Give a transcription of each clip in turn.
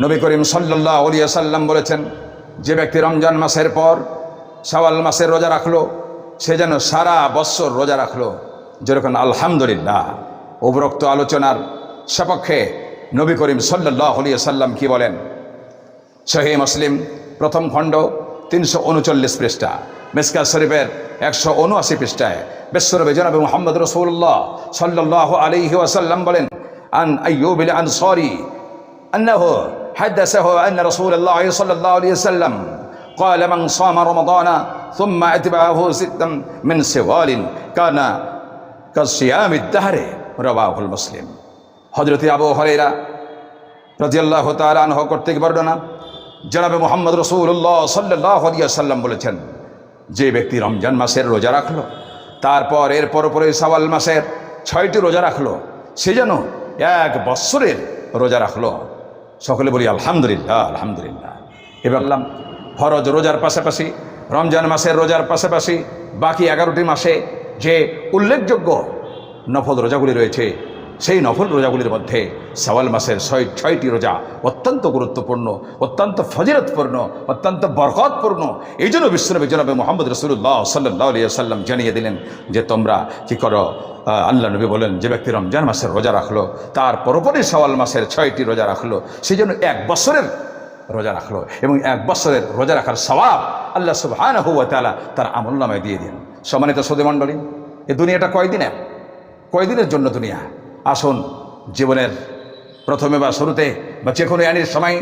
নবী করিম সাল্লাহ আলিয়া সাল্লাম বলেছেন, যে ব্যক্তি রমজান মাসের পর সওয়াল মাসের রোজা রাখল, সে যেন সারা বৎসর রোজা রাখল। যেরকম আলহামদুলিল্লাহ উপরোক্ত আলোচনার সপক্ষে নবী করিম সাল্লাহ আলিয়া সাল্লাম কি বলেন? শহী মুসলিম, প্রথম খণ্ড তিনশো উনচল্লিশ পৃষ্ঠা মিসকা শরীফের একশো উনআশি পৃষ্ঠায় বিশ্বরবী জনাব মোহাম্মদ রসুল্লাহ সাল্লাহ আলিহাসাল্লাম বলেন, আন আইয়ুবিল আনসরি হো حدثه أن رسول الله صلى الله عليه وسلم قال من صام رمضان ثم أتبعه ستا من سوال كان كصيام الدهر رواه المسلم হজরত আবু হরেরা রাজিয়াল্লাহ তালানহ কর্তৃক বর্ণনা জনাবে মোহাম্মদ রসুল্লাহ সাল্লাহ সাল্লাম বলেছেন যে ব্যক্তি রমজান মাসের রোজা রাখলো তারপর এর পরপরে সাওয়াল মাসের ছয়টি রোজা রাখলো সে যেন এক বৎসরের রোজা রাখলো সকলে বলি, আলহামদুলিল্লাহ আলহামদুলিল্লাহ। এবার বললাম ফরজ রোজার পাশাপাশি, রমজান মাসের রোজার পাশাপাশি বাকি এগারোটি মাসে যে উল্লেখযোগ্য নফল রোজাগুলি রয়েছে সেই নফল রোজাগুলির মধ্যে সওয়াল মাসের ছয় ছয়টি রোজা অত্যন্ত গুরুত্বপূর্ণ, অত্যন্ত ফজিরতপূর্ণ অত্যন্ত বরকতপূর্ণ। এই জন্য বিশ্বনবী জনাবে মোহাম্মদ রসুল্লাহ সাল্লাহ আলিয়া সাল্লাম জানিয়ে দিলেন যে তোমরা কি করো? আল্লাহ নবী বলেন, যে ব্যক্তি রমজান মাসের রোজা রাখল, তার পরপরই সওয়াল মাসের ছয়টি রোজা রাখল, সেই জন্য এক বছরের রোজা রাখল এবং এক বছরের রোজা রাখার স্বভাব আল্লাহ সুবহান হুয়া তালা তার আমল নামায় দিয়ে দিন সম্মানিত সদী মণ্ডলী এই দুনিয়াটা কয়দিনের? কয়দিনের জন্য দুনিয়া? আসুন, জীবনের প্রথমে বা শুরুতে বা যে কোনো আনির সময়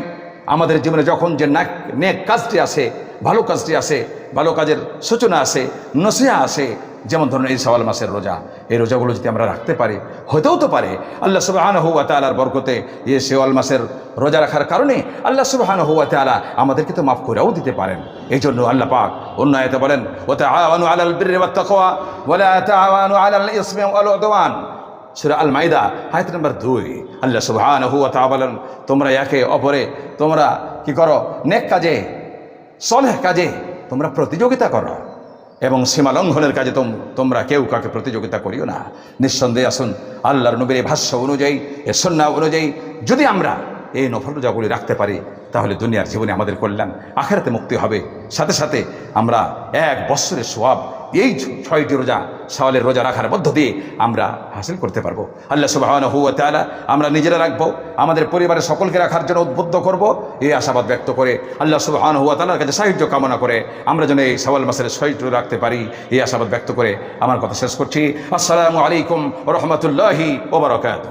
আমাদের জীবনে যখন যে নাক নেক কাজটি আসে, ভালো কাজটি আসে, ভালো কাজের সূচনা আসে, নসিহা আসে, যেমন ধরুন এই সওয়াল মাসের রোজা, এই রোজাগুলো যদি আমরা রাখতে পারি, হতেও তো পারে। আল্লাহ সুবাহান হুয়া তালার বরকতে এই সেওয়াল মাসের রোজা রাখার কারণে আল্লাহ সুবাহান হুয়া তালা আমাদেরকে তো মাফ করেও দিতে পারেন। এই জন্য আল্লাহ পাক অন্য আয়তে বলেন ওতে আওয়ানু আলাল বীর ওয়াত্তাকওয়া ওয়ালা তাআওয়ানু আলাল ইসমি ওয়াল উদওয়ান। সুরা আল মাইদা হায়াত নম্বর দুই। আল্লাহ সুবহান বলেন, তোমরা একে অপরে, তোমরা কি করো? নেক কাজে, সলেহ কাজে, তোমরা প্রতিযোগিতা করো। এবং সীমা লঙ্ঘনের কাজে তোম, তোমরা কেউ কাকে প্রতিযোগিতা করিও না। নিঃসন্দেহে আসুন, আল্লাহর নবীর এই ভাষ্য অনুযায়ী এ সন্না অনুযায়ী, যদি আমরা এই নফল রোজাগুলি রাখতে পারি, তাহলে দুনিয়ার জীবনে আমাদের কল্যাণ আখেরাতে মুক্তি হবে। সাথে সাথে আমরা এক বৎসরের সোয়াব এই ছয়টি রোজা সওয়ালের রোজা রাখার মধ্য দিয়ে আমরা হাসিল করতে পারব। আল্লাহ সুবাহান হুয়া তালা আমরা নিজেরা রাখব, আমাদের পরিবারের সকলকে রাখার জন্য উদ্বুদ্ধ করব। এই আশাবাদ ব্যক্ত করে আল্লাহ সুবাহান হুয়া তালার কাছে সাহায্য কামনা করে আমরা যেন এই সওয়াল মাসের ছয়টি রাখতে পারি। এই আশাবাদ ব্যক্ত করে আমার কথা শেষ করছি। আসসালামু আলাইকুম রহমতুল্লাহি ওবরাকাত